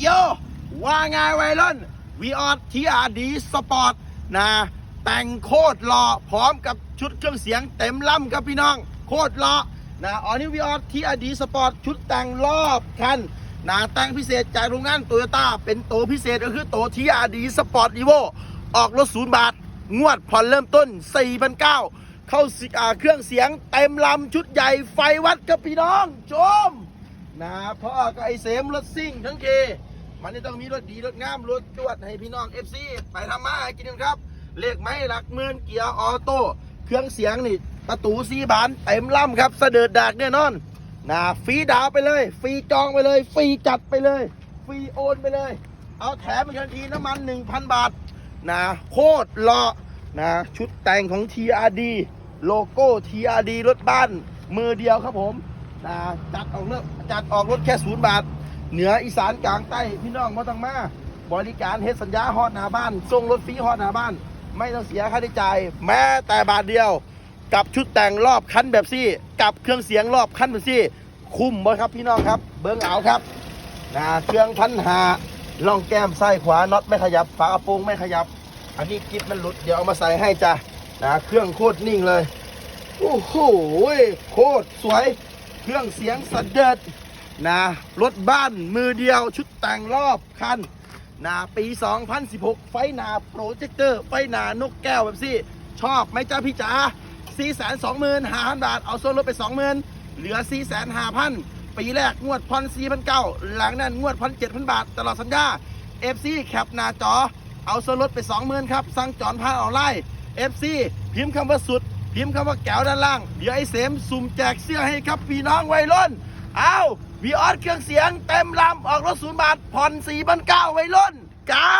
โยว่าไงวัยรุ่นวีออสทีอาร์ดีสปอร์ตนะแต่งโคตรหล่อพร้อมกับชุดเครื่องเสียงเต็มลำครับพี่น้อง โคตรหล่อนะออนิวีออสทีอาร์ดีสปอร์ตชุดแต่งรอบคันนะแต่งพิเศษจากโรงงานโตโยต้าเป็นโตพิเศษก็คือโตทีอาร์ดีสปอร์ตอีโวออกรถศูนย์บาท งวดผ่อนเริ่มต้น 4,900เข้าสิอาเครื่องเสียงเต็มลำชุดใหญ่ไฟวัดครับพี่น้องชม นะพ่อก็ไอเสมรถซิ่งทั้งเคมันจะต้องมีรถดีรถงามรถจวดให้พี่น้องเอฟซีไปทำมาหากินกันครับ เลขไม้หลักหมื่นเกียร์ออโต้เครื่องเสียงนี่ประตูสีบานเต็มล่ำครับเสด็จดากแน่นอนนะฟรีดาวไปเลย ฟรีจองไปเลย ฟรีจัดไปเลย ฟรีโอนไปเลย เอาแถมอีกทันทีน้ำมัน 1,000 บาทนะโคตรหล่อนะชุดแต่งของ TRD โลโก้ TRD รถบ้าน มือเดียวครับผม นะจัดออกเลือกจัดออกรถแค่ศูนย์บาท เหนืออีสานกลางใต้พี่น้องมาต้องมา บริการเฮ็ดสัญญาฮอดหน้าบ้านส่งรถฟรีฮอดหน้าบ้าน ไม่ต้องเสียค่าใช้จ่ายแม้แต่บาทเดียว กับชุดแต่งรอบคันแบบซี่ กับเครื่องเสียงรอบคันแบบซี่ คุ้มบ่ครับพี่น้องครับ เบิ้งเอาครับนะเครื่องพันหาล่องแก้มซ้ายขวาน็อตไม่ขยับฝากระโปรงไม่ขยับ อันนี้กิ๊บมันหลุดเดี๋ยวเอามาใส่ให้จ้ะนะเครื่องโคตรนิ่งเลยโอ้โหโคตรสวย เครื่องเสียงสเด็จนะรถบ้านมือเดียวชุดแต่งรอบคันนะปี 2016 ไฟหนาโปรเจคเตอร์ ไฟหนานกแก้วแบบซี่ ชอบไหมจ้าพี่จ๋า425,000 บาท เอาส่วนลดไป 20,000 เหลือ 4 5 0 0 0 ปีแรกงวดพัน4,900หลังนั้นงวดพัน7,000บาท ตลอดสัญญา FC แคปหน้าจอ เอาส่วนลดไป 20,000 ครับ สั่งจอนผ่านออนไลน์ FC พิมพ์คำว่าสุด พิมพ์คำว่าแก้วด้านล่าง เดี๋ยวไอ้เสมสุ่มแจกเสื้อให้ครับพี่น้องวัยรุ่น เอาวีออสเครื่องเสียงเต็มลำออกรถศูนย์บาทผ่อนสี่พันเก้าวัยรุ่นเก้า